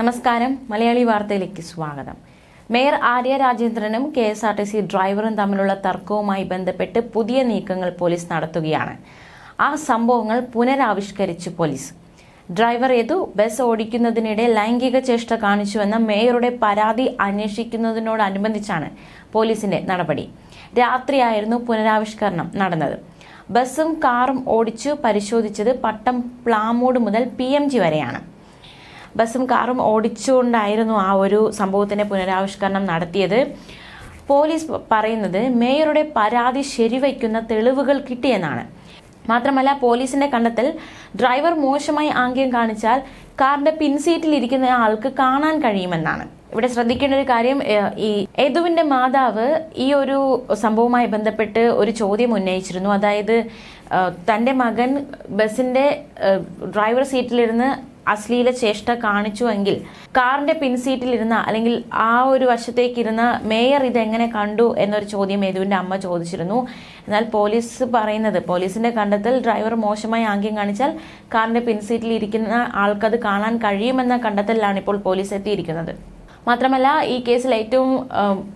നമസ്കാരം. മലയാളി വാർത്തയിലേക്ക് സ്വാഗതം. Mayor Arya രാജേന്ദ്രനും K S R T C ഡ്രൈവറും തമ്മിലുള്ള തർക്കവുമായി ബന്ധപ്പെട്ട് പുതിയ നീക്കങ്ങൾ പോലീസ് നടത്തുകയാണ്. ആ സംഭവങ്ങൾ പുനരാവിഷ്കരിച്ചു പോലീസ്. ഡ്രൈവർ ഏതു ബസ് ഓടിക്കുന്നതിനിടെ ലൈംഗിക ചേഷ്ട കാണിച്ചുവെന്ന മേയറുടെ പരാതി അന്വേഷിക്കുന്നതിനോടനുബന്ധിച്ചാണ് പോലീസിന്റെ നടപടി. രാത്രിയായിരുന്നു പുനരാവിഷ്കരണം നടന്നത്. ബസ്സും കാറും ഓടിച്ചു പരിശോധിച്ചത് പട്ടം പ്ലാമോഡ് മുതൽ പി എം ജി വരെയാണ്. ബസ്സും കാറും ഓടിച്ചുകൊണ്ടായിരുന്നു ആ ഒരു സംഭവത്തിന്റെ പുനരാവിഷ്കരണം നടത്തിയത്. പോലീസ് പറയുന്നത് മേയറുടെ പരാതി ശരിവയ്ക്കുന്ന തെളിവുകൾ കിട്ടിയെന്നാണ്. മാത്രമല്ല പോലീസിന്റെ കണ്ടെത്തൽ ഡ്രൈവർ മോശമായി ആംഗ്യം കാണിച്ചാൽ കാറിന്റെ പിൻസീറ്റിൽ ഇരിക്കുന്ന ആൾക്ക് കാണാൻ കഴിയുമെന്നാണ്. ഇവിടെ ശ്രദ്ധിക്കേണ്ട ഒരു കാര്യം ഈ യദുവിന്റെ മാതാവ് ഈ ഒരു സംഭവവുമായി ബന്ധപ്പെട്ട് ഒരു ചോദ്യം ഉന്നയിച്ചിരുന്നു. അതായത് തന്റെ മകൻ ബസിന്റെ ഡ്രൈവർ സീറ്റിലിരുന്ന് അശ്ലീല ചേഷ്ട കാണിച്ചുവെങ്കിൽ കാറിന്റെ പിൻസീറ്റിൽ ഇരുന്ന അല്ലെങ്കിൽ ആ ഒരു വശത്തേക്ക് ഇരുന്ന മേയർ ഇതെങ്ങനെ കണ്ടു എന്നൊരു ചോദ്യം യദുവിന്റെ അമ്മ ചോദിച്ചിരുന്നു. എന്നാൽ പോലീസ് പറയുന്നത് പോലീസിന്റെ കണ്ടെത്തൽ ഡ്രൈവർ മോശമായി ആംഗ്യം കാണിച്ചാൽ കാറിന്റെ പിൻസീറ്റിൽ ഇരിക്കുന്ന ആൾക്കത് കാണാൻ കഴിയുമെന്ന കണ്ടെത്തലിലാണ് ഇപ്പോൾ പോലീസ് എത്തിയിരിക്കുന്നത്. മാത്രമല്ല ഈ കേസിൽ ഏറ്റവും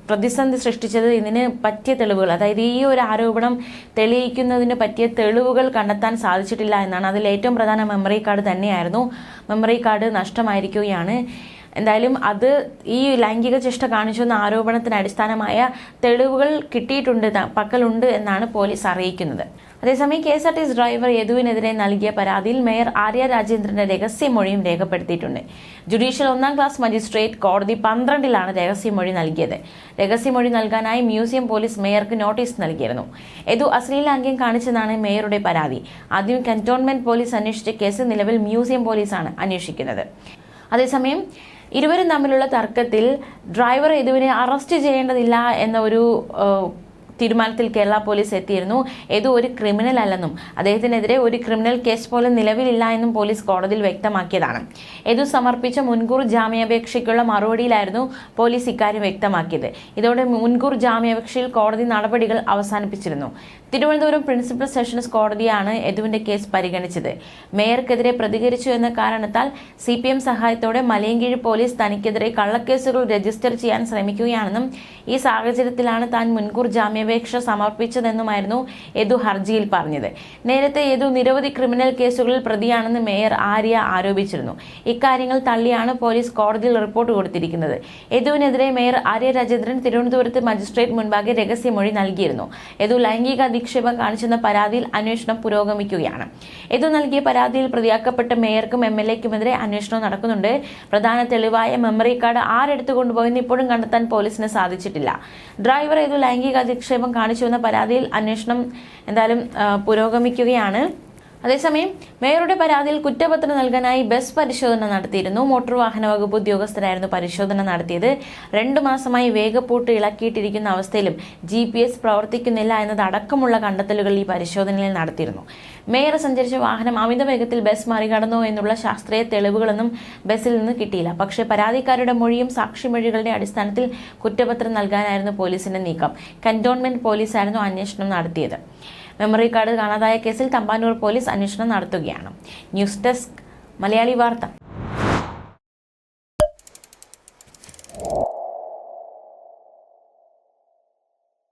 പ്രതിസന്ധി സൃഷ്ടിച്ചത് ഇതിന് പറ്റിയ തെളിവുകൾ അതായത് ഈ ഒരു ആരോപണം തെളിയിക്കുന്നതിന് പറ്റിയ തെളിവുകൾ കണ്ടെത്താൻ സാധിച്ചിട്ടില്ല എന്നാണ്. അതിൽ ഏറ്റവും പ്രധാന മെമ്മറി കാർഡ് തന്നെയായിരുന്നു. മെമ്മറി കാർഡ് നഷ്ടമായിരിക്കുകയാണ്. എന്തായാലും അത് ഈ ലൈംഗിക ചേഷ്ട കാണിച്ചു എന്ന ആരോപണത്തിന് അടിസ്ഥാനമായ തെളിവുകൾ കിട്ടിയിട്ടുണ്ട് പക്കലുണ്ട് എന്നാണ് പോലീസ് അറിയിക്കുന്നത്. അതേസമയം K S R T C driver യദുവിനെതിരെ നൽകിയ പരാതിയിൽ മേയർ ആര്യ രാജേന്ദ്രന്റെ രഹസ്യമൊഴിയും രേഖപ്പെടുത്തിയിട്ടുണ്ട്. ജുഡീഷ്യൽ ഒന്നാം ക്ലാസ് മജിസ്ട്രേറ്റ് കോടതി പന്ത്രണ്ടിലാണ് രഹസ്യമൊഴി നൽകിയത്. രഹസ്യമൊഴി നൽകാനായി മ്യൂസിയം പോലീസ് മേയർക്ക് നോട്ടീസ് നൽകിയിരുന്നു. യദു അശ്ലീലാംഗ്യം കാണിച്ചെന്നാണ് മേയറുടെ പരാതി. ആദ്യം കന്റോൺമെന്റ് പോലീസ് അന്വേഷിച്ച കേസ് നിലവിൽ മ്യൂസിയം പോലീസാണ് അന്വേഷിക്കുന്നത്. അതേസമയം ഇരുവരും തമ്മിലുള്ള തർക്കത്തിൽ ഡ്രൈവർ യദുവിനെ അറസ്റ്റ് ചെയ്യേണ്ടതില്ല എന്ന ഒരു തീരുമാനത്തിൽ കേരള പോലീസ് എത്തിയിരുന്നു. ഏതോ ഒരു ക്രിമിനൽ അല്ലെന്നും അദ്ദേഹത്തിനെതിരെ ഒരു ക്രിമിനൽ കേസ് പോലും നിലവിലില്ല എന്നും പോലീസ് കോടതിയിൽ വ്യക്തമാക്കിയതാണ്. ഏതു സമർപ്പിച്ച മുൻകൂർ ജാമ്യാപേക്ഷയ്ക്കുള്ള മറുപടിയിലായിരുന്നു പോലീസ് ഇക്കാര്യം വ്യക്തമാക്കിയത്. ഇതോടെ മുൻകൂർ ജാമ്യാപേക്ഷയിൽ കോടതി നടപടികൾ അവസാനിപ്പിച്ചിരുന്നു. തിരുവനന്തപുരം പ്രിൻസിപ്പൽ സെഷൻസ് കോടതിയാണ് യദുവിന്റെ കേസ് പരിഗണിച്ചത്. മേയർക്കെതിരെ പ്രതികരിച്ചു എന്ന കാരണത്താൽ സി പി എം സഹായത്തോടെ മലയങ്കീഴ് പോലീസ് തനിക്കെതിരെ കള്ളക്കേസുകൾ രജിസ്റ്റർ ചെയ്യാൻ ശ്രമിക്കുകയാണെന്നും ഈ സാഹചര്യത്തിലാണ് താൻ മുൻകൂർ ജാമ്യാപേക്ഷ സമർപ്പിച്ചതെന്നുമായിരുന്നു യദു ഹർജിയിൽ പറഞ്ഞത്. നേരത്തെ യദു നിരവധി ക്രിമിനൽ കേസുകളിൽ പ്രതിയാണെന്ന് മേയർ ആര്യ ആരോപിച്ചിരുന്നു. ഇക്കാര്യങ്ങൾ തള്ളിയാണ് പോലീസ് കോടതിയിൽ റിപ്പോർട്ട് കൊടുത്തിരിക്കുന്നത്. യദുവിനെതിരെ മേയർ ആര്യ രാജേന്ദ്രൻ തിരുവനന്തപുരത്ത് മജിസ്ട്രേറ്റ് മുൻപാകെ രഹസ്യമൊഴി നൽകിയിരുന്നു. യദു ലൈംഗിക അധിക്ഷേപം കാണിച്ചെന്ന പരാതിയിൽ അന്വേഷണം പുരോഗമിക്കുകയാണ്. യദു നൽകിയ പരാതിയിൽ പ്രതിയാക്കപ്പെട്ട മേയർക്കും എം എൽ എക്കുമെതിരെ അന്വേഷണം നടക്കുന്നുണ്ട്. പ്രധാന തെളിവായ മെമ്മറി കാർഡ് ആരെടുത്തു കൊണ്ടുപോയെന്ന് ഇപ്പോഴും കണ്ടെത്താൻ പോലീസിന് സാധിച്ചിട്ടില്ല. ഡ്രൈവർ ഏതു ലൈംഗിക അധിക്ഷേപം കാണിച്ചുവെന്ന പരാതിയിൽ അന്വേഷണം എന്തായാലും പുരോഗമിക്കുകയാണ്. അതേസമയം മേയറുടെ പരാതിയിൽ കുറ്റപത്രം നൽകാനായി ബസ് പരിശോധന നടത്തിയിരുന്നു. മോട്ടോർ വാഹന വകുപ്പ് ഉദ്യോഗസ്ഥരായിരുന്നു പരിശോധന നടത്തിയത്. രണ്ടു മാസമായി വേഗപ്പൂട്ട് ഇളക്കിയിട്ടിരിക്കുന്ന അവസ്ഥയിലും ജി പി എസ് പ്രവർത്തിക്കുന്നില്ല എന്നതടക്കമുള്ള കണ്ടെത്തലുകൾ ഈ പരിശോധനയിൽ നടത്തിയിരുന്നു. മേയർ സഞ്ചരിച്ച വാഹനം അമിത വേഗത്തിൽ ബസ് മറികടന്നു എന്നുള്ള ശാസ്ത്രീയ തെളിവുകളൊന്നും ബസ്സിൽ നിന്ന് കിട്ടിയില്ല. പക്ഷേ പരാതിക്കാരുടെ മൊഴിയും സാക്ഷിമൊഴികളുടെ അടിസ്ഥാനത്തിൽ കുറ്റപത്രം നൽകാനായിരുന്നു പോലീസിന്റെ നീക്കം. കന്റോൺമെന്റ് പോലീസായിരുന്നു അന്വേഷണം നടത്തിയത്. മെമ്മറി കാർഡ് കാണാതായ കേസിൽ തമ്പാനൂർ പോലീസ് അന്വേഷണം നടത്തുകയാണ്. ന്യൂസ് ഡെസ്ക് മലയാളി വാർത്ത.